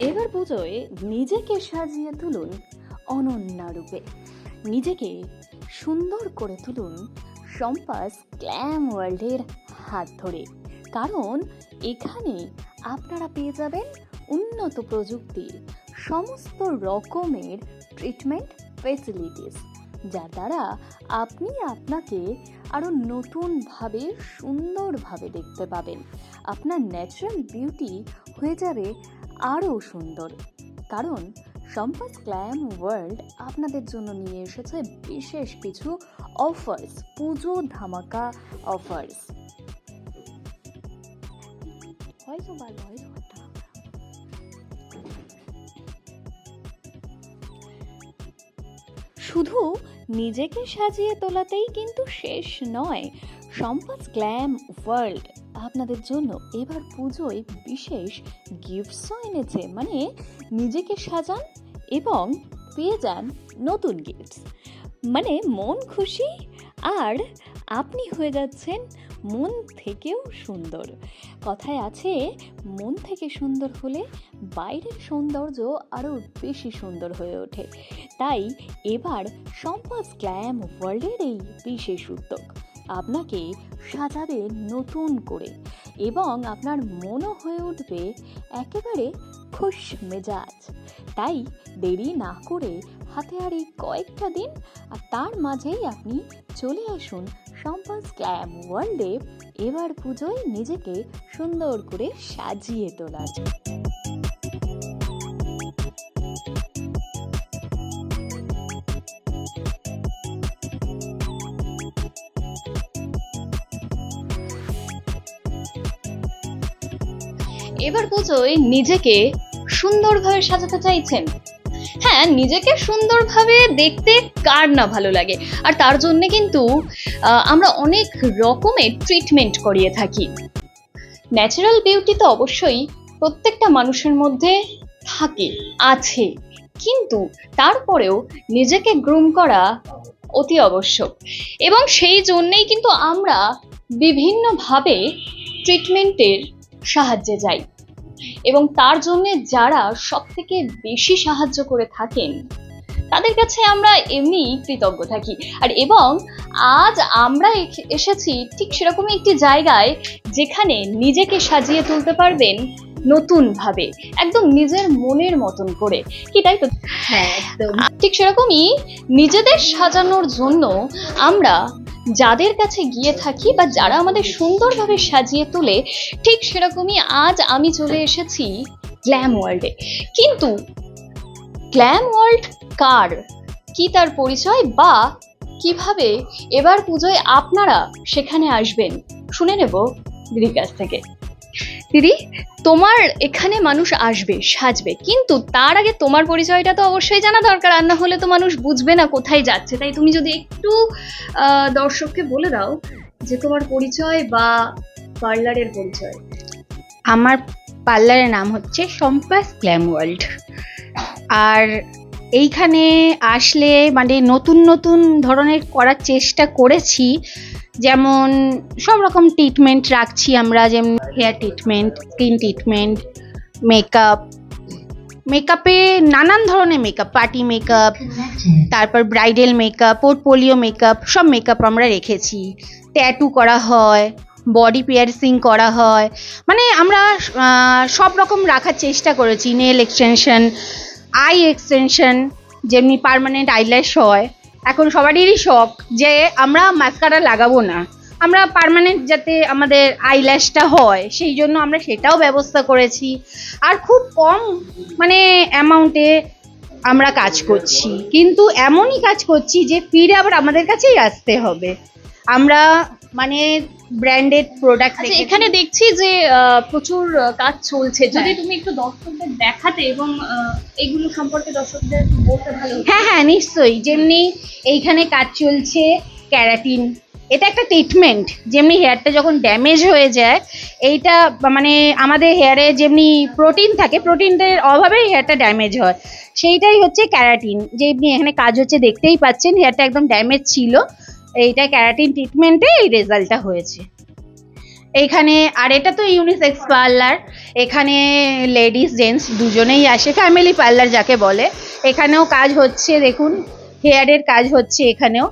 এবার পুজোয় নিজেকে সাজিয়ে তুলুন অনন্যা রূপে। নিজেকে সুন্দর করে তুলুন সম্পাস গ্ল্যাম ওয়ার্ল্ডের হাত ধরে। কারণ এখানে আপনারা পেয়ে যাবেন উন্নত প্রযুক্তির সমস্ত রকমের ট্রিটমেন্ট ফেসিলিটিস যার দ্বারা আপনি আপনাকে আরও নতুনভাবে, সুন্দরভাবে দেখতে পাবেন। আপনার ন্যাচারাল বিউটি হয়ে যাবে আরও সুন্দর। কারণ সম্পাস ক্ল্যাম ওয়ার্ল্ড আপনাদের জন্য নিয়ে এসেছে বিশেষ কিছু অফার্স পুজো ধামাকা অফার্স শুধু নিজেকে সাজিয়ে তোলাতেই কিন্তু শেষ নয় সম্পাস গ্ল্যাম ওয়ার্ল্ড আপনাদের জন্য এবার পুজোয় বিশেষ গিফটসও এনেছে। মানে নিজেকে সাজান এবং পেয়ে যান নতুন গিফটস মানে মন খুশি আর আপনি হয়ে যাচ্ছেন মন থেকেও সুন্দর। কথায় আছে, মন থেকে সুন্দর হলে বাইরের সৌন্দর্য আরও বেশি সুন্দর হয়ে ওঠে। তাই এবার সম্পাস গ্ল্যাম ওয়ার্ল্ডের এই বিশেষ উদ্যোগ। আপনাকে সাজাবে নতুন করে এবং আপনার মনও হয়ে উঠবে একেবারে খুশ মেজাজ। তাই দেরি না করে হাতে আর এই কয়েকটা দিন আর তার মাঝেই আপনি চলে আসুন সম্পাস গ্ল্যাম ওয়ার্ল্ডে। এবার পুজোয় নিজেকে সুন্দর করে সাজিয়ে তোলার। এবার পুজোয় নিজেকে সুন্দরভাবে সাজাতে চাইছেন। হ্যাঁ নিজেকে সুন্দরভাবে দেখতে কার না ভালো লাগে? আর তার জন্য কিন্তু আমরা অনেক রকমের ট্রিটমেন্ট করিয়ে থাকি। ন্যাচারাল বিউটি তো অবশ্যই প্রত্যেকটা মানুষের মধ্যে থাকে, আছে। কিন্তু তারপরেও নিজেকে গ্রুম করা অতি আবশ্যক। এবং সেই জন্যেই কিন্তু আমরা বিভিন্নভাবে ট্রিটমেন্টের সাহায্যে যাই। এবং তার জন্য যারা সব থেকে বেশি সাহায্য করে থাকেন, তাদের কাছে আমরা এমনি কৃতজ্ঞ থাকি। আর এবং আজ আমরা এসেছি ঠিক সেরকমই একটি জায়গায় যেখানে নিজেকে সাজিয়ে তুলতে পারবেন নতুন ভাবে একদম নিজের মনের মতন করে। কি তাই তো? হ্যাঁ একদম। ঠিক সেরকমই নিজেদের সাজানোর জন্য আমরা যাদের কাছে গিয়ে থাকি বা যারা আমাদের সুন্দরভাবে সাজিয়ে তোলে ঠিক সেরকমই আজ আমি চলে এসেছি গ্ল্যাম ওয়ার্ল্ডে। কিন্তু গ্ল্যাম ওয়ার্ল্ড কার? কি তার পরিচয় বা কীভাবে এবার পুজোয় আপনারা সেখানে আসবেন? শুনে নেব দিদির কাছ থেকে। দিদি তোমার এখানে মানুষ আসবে, সাজবে। কিন্তু তার আগে তোমার পরিচয়টা তো অবশ্যই জানা দরকার, আর না হলে তো মানুষ বুঝবে না কোথায় যাচ্ছে। তাই তুমি যদি একটু দর্শককে বলে দাও যে তোমার পরিচয় বা পার্লারের পরিচয়। আমার পার্লারের নাম হচ্ছে সম্পাস গ্ল্যাম ওয়ার্ল্ড। আর এইখানে আসলে মানে নতুন নতুন ধরনের করার চেষ্টা করেছি। যেমন সব রকম ট্রিটমেন্ট রাখছি আমরা, যেমন hair treatment skin treatment makeup মেকআপে নানান ধরনের মেকআপ পার্টি মেকআপ তারপর ব্রাইডাল মেকআপ পোর্টফোলিও মেকআপ সব মেকআপ আমরা রেখেছি। ট্যাটু করা হয় বডি পিয়ারসিং করা হয় মানে আমরা সব রকম রাখার চেষ্টা করেছি নেল এক্সটেনশন আই এক্সটেনশন যেমনি পার্মানেন্ট আইল্যাশ হয়। এখন সবারই শখ যে আমরা মাস্কারা লাগাবো না। আমরা পারমানেন্ট যাতে আমাদের আইল্যাশটা হয়, সেই জন্য আমরা সেটাও ব্যবস্থা করেছি। আর খুব কম মানে অ্যামাউন্টে আমরা কাজ করছি। কিন্তু এমনই কাজ করছি যে ফিরে আবার আমাদের কাছেই আসতে হবে। আমরা মানে ব্র্যান্ডেড প্রোডাক্ট আচ্ছা এখানে দেখছি যে প্রচুর কাজ চলছে। যদি হ্যাঁ। তুমি একটু দর্শকদের দেখাতে এবং এগুলো সম্পর্কে দর্শকদের বলতে ভালো হ্যাঁ হ্যাঁ নিশ্চয়ই। যেমনি এইখানে কাজ চলছে ক্যারাটিন। এটা একটা ট্রিটমেন্ট যেমনি হেয়ারটা যখন ড্যামেজ হয়ে যায় এইটা মানে আমাদের হেয়ারে যেমনি প্রোটিন থাকে প্রোটিনের অভাবেই হেয়ারটা ড্যামেজ হয়। সেইটাই হচ্ছে ক্যারাটিন। যেমনি এখানে কাজ হচ্ছে দেখতেই পাচ্ছেন হেয়ারটা একদম ড্যামেজ ছিল। এইটা ক্যারাটিন ট্রিটমেন্টে এই রেজাল্টটা হয়েছে। এখানে আর এটা তো ইউনিসেক্স পার্লার এখানে লেডিস জেন্টস দুজনেই আসে ফ্যামিলি পার্লার যাকে বলে। এখানেও কাজ হচ্ছে দেখুন হেয়ারের কাজ হচ্ছে এখানেও।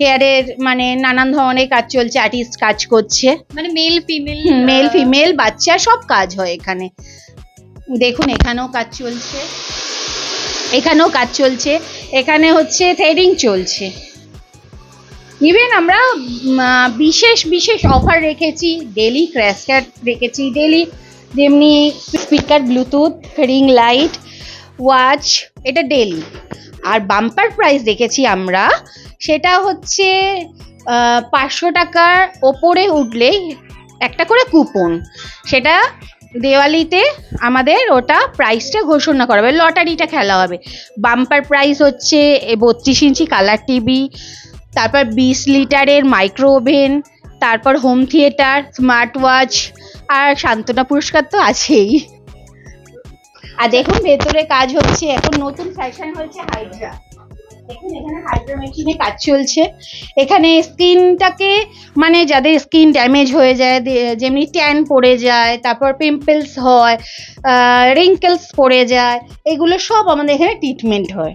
হেয়ারের মানে নানান ধরনের কাজ চলছে আর্টিস্ট কাজ করছে। মানে মেল ফিমেল মেল ফিমেল বাচ্চা সব কাজ হয় এখানে। দেখুন এখানেও কাজ চলছে। এখানেও কাজ চলছে। এখানে হচ্ছে থ্রেডিং চলছে। ইভেন আমরা বিশেষ বিশেষ অফার রেখেছি ডেলি ক্র্যাশ কার্ড রেখেছি ডেলি যেমনি speaker Bluetooth ring light watch এটা ডেলি আর বাম্পার প্রাইস দেখেছি আমরা, সেটা হচ্ছে পাঁচশো টাকার ওপরে উঠলে একটা করে কুপন সেটা দেওয়ালিতে আমাদের ওটা প্রাইসটা ঘোষণা করা হবে লটারিটা খেলা হবে। বাম্পার প্রাইস হচ্ছে বত্রিশ ইঞ্চি কালার টিভি তারপর বিশ লিটারের মাইক্রো ওভেন তারপর হোম থিয়েটার স্মার্ট ওয়াচ আর সান্ত্বনা পুরস্কার তো আছেই। আর দেখুন, ভেতরে কাজ হচ্ছে, এখন নতুন ফ্যাশন হয়েছে হাইড্রা দেখুন, এখানে হাইড্রা মেশিনে কাজ চলছে। এখানে স্কিনটাকে মানে যাদের স্কিন ড্যামেজ হয়ে যায় যেমনি ট্যান পড়ে যায়, তারপর পিম্পলস হয় রিঙ্কেলস পড়ে যায়, এগুলো সব আমাদের এখানে ট্রিটমেন্ট হয়।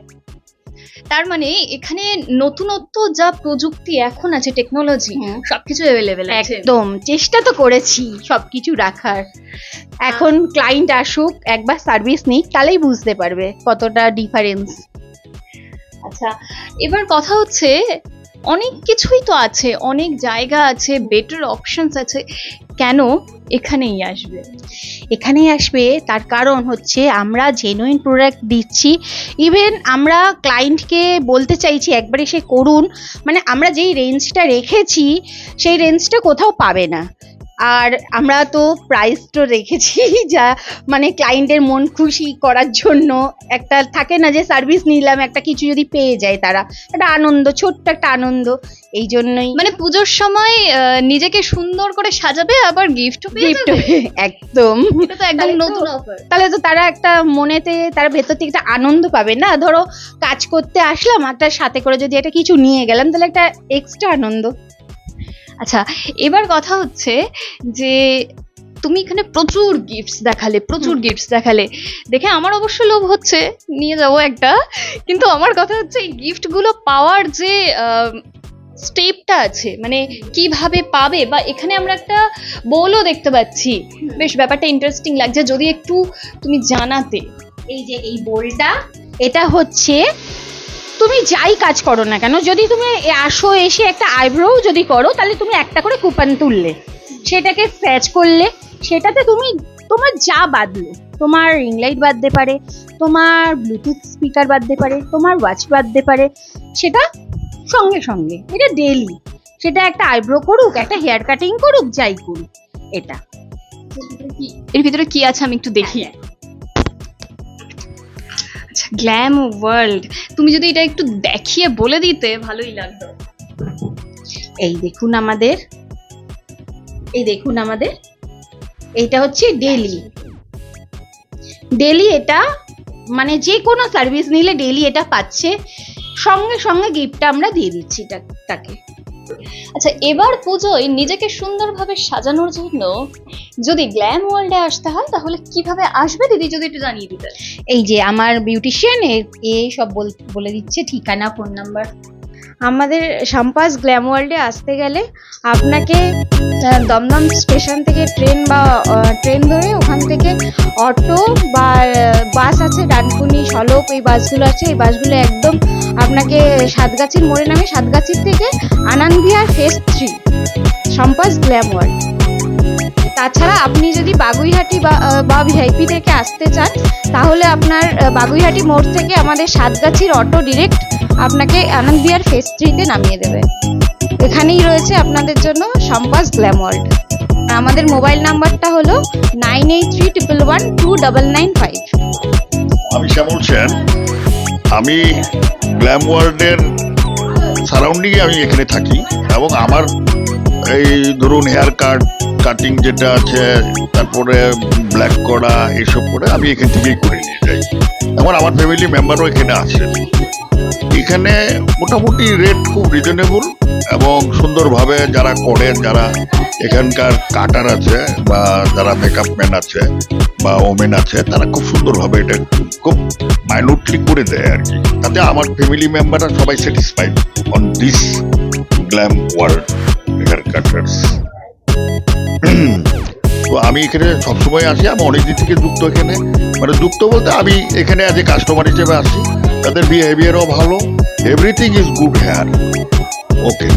তার মানে এখানে নতুনত্ব যা প্রযুক্তি এখন আছে টেকনোলজি। সবকিছু অ্যাভেলেবেল আছে। একদম। চেষ্টা তো করেছি সবকিছু রাখার। এখন ক্লায়েন্ট আসুক একবার সার্ভিস নিক তাহলেই বুঝতে পারবে কতটা ডিফারেন্স আচ্ছা এবার কথা হচ্ছে অনেক কিছুই তো আছে অনেক জায়গা আছে বেটার অপশনস আছে। কেন এখানেই আসবে? এখানেই আসবে তার কারণ হচ্ছে আমরা জেনুইন প্রোডাক্ট দিচ্ছি। ইভেন আমরা ক্লায়েন্টকে বলতে চাইছি, একবার এসে করুন। মানে আমরা যেই রেঞ্জটা রেখেছি, সেই রেঞ্জটা কোথাও পাবে না। আর আমরা তো প্রাইস তো রেখেছি যা মানে ক্লায়েন্টের মন খুশি করার জন্য। একটা থাকে না যে সার্ভিস নিলাম একটা কিছু যদি পেয়ে যায় তারা। একটা আনন্দ ছোট্ট একটা আনন্দ। এই জন্যই। মানে পুজোর সময় নিজেকে সুন্দর করে সাজাবে আবার গিফট গিফট একদম। তো একদম নতুন অফার তাহলে তো তারা একটা মনেতে তারা ভেতর থেকে একটা আনন্দ পাবে না? ধরো কাজ করতে আসলাম একটা সাথে করে যদি একটা কিছু নিয়ে গেলাম তাহলে একটা এক্সট্রা আনন্দ। আচ্ছা এবার কথা হচ্ছে যে তুমি এখানে প্রচুর গিফটস দেখালে প্রচুর গিফটস দেখালে। দেখে আমার অবশ্য লোভ হচ্ছে নিয়ে যাব একটা। কিন্তু আমার কথা হচ্ছে এই গিফটগুলো পাওয়ার যে স্টেপটা আছে মানে কীভাবে পাবে বা এখানে আমরা একটা বলও দেখতে পাচ্ছি। বেশ ব্যাপারটা ইন্টারেস্টিং লাগছে। যদি একটু তুমি জানাতে। এই যে এই বোলটা এটা হচ্ছে তুমি যাই কাজ করো না কেন যদি তুমি আসো এসে একটা আইব্রো যদি করো তাহলে তুমি একটা করে কুপন তুললে। সেটাকে স্ক্র্যাচ করলে সেটাতে তুমি তোমার যা বাদলো তোমার রিং লাইট বাদতে পারে তোমার ব্লুটুথ স্পিকার বাদতে পারে তোমার ওয়াচ বাদতে পারে সেটা সঙ্গে সঙ্গে এটা ডেলি সেটা একটা আইব্রো করুক একটা হেয়ার কাটিং করুক যাই করুক এটা। এর ভিতরে কি আছে আমি একটু দেখি। আচ্ছা গ্ল্যাম ওয়ার্ল্ড। তুমি যদি এটা একটু দেখিয়ে বলে দিতে, ভালোই লাগতো। এই দেখুন আমাদের, এই দেখুন আমাদের, এইটা হচ্ছে ডেলি। ডেলি এটা মানে যে কোনো সার্ভিস নিলে ডেলি এটা পাচ্ছে। সঙ্গে সঙ্গে গিফটটা আমরা দিয়ে দিচ্ছি তাকে। আচ্ছা এবার পুজোয় নিজেকে সুন্দরভাবে সাজানোর জন্য যদি গ্ল্যাম ওয়ার্ল্ডে আসতে হয়, তাহলে কীভাবে আসবে দিদি, যদি একটু জানিয়ে দিতে এই যে আমার বিউটিশিয়ান এ সব বল- বলে দিচ্ছে ঠিকানা ফোন নাম্বার আমাদের শাম্পাস গ্ল্যাম ওয়ার্ল্ডে আসতে গেলে আপনাকে দমদম স্টেশন থেকে ট্রেন বা ট্রেন ধরে ওখান থেকে অটো বা বাস আছে, ডানকুনি, সলপ, এই বাসগুলো আছে। এই বাসগুলো একদম আপনাকে সাতগাছির মোড়ে নামে সাতগাছির থেকে আনন্দিয়া ফেস থ্রি সম্পাস গ্ল্যাম ওয়ার্ল্ড। তাছাড়া আপনি যদি বাগুইহাটি বা ভিআইপি থেকে আসতে চান, তাহলে আপনার বাগুইহাটি মোড় থেকে আমাদের সাতগাছির অটো ডিরেক্ট আপনাকে আনন্দ বিহার ফেস থ্রিতে নামিয়ে দেবে। এখানেই রয়েছে আপনাদের জন্য সম্পাস গ্ল্যাম ওয়ার্ল্ড। আমাদের মোবাইল নাম্বারটা হলো nine eight three triple one two double nine five. আমি শ্যামল সেন। আমি গ্ল্যাম ওয়ার্ল্ডের সারাউন্ডিংয়ে আমি এখানে থাকি এবং আমার এই ধরুন হেয়ার কাট কাটিং যেটা আছে, তারপরে ব্ল্যাক করা, এসব করে আমি এখান থেকেই করে নিয়ে যাই। এবং আমার ফ্যামিলি মেম্বারও এখানে আছেন এখানে মোটামুটি রেট খুব রিজনেবল এবং সুন্দরভাবে যারা করে যারা এখানকার কাটার আছে বা যারা মেকআপ ম্যান আছে বা ওমেন আছে, তারা খুব সুন্দরভাবে এটা খুব মাইনুটলি করে দেয় আর কি। তাতে আমার ফ্যামিলি মেম্বাররা সবাই satisfied on this glam world hair cutters তো আমি এখানে সবসময় আসি, আমি অনেকদিন থেকে যুক্ত এখানে। মানে যুক্ত বলতে আমি এখানে আজ কাস্টমার হিসেবে আসি। তাদের বিহেভিয়ারও ভালো। Everything is good here okay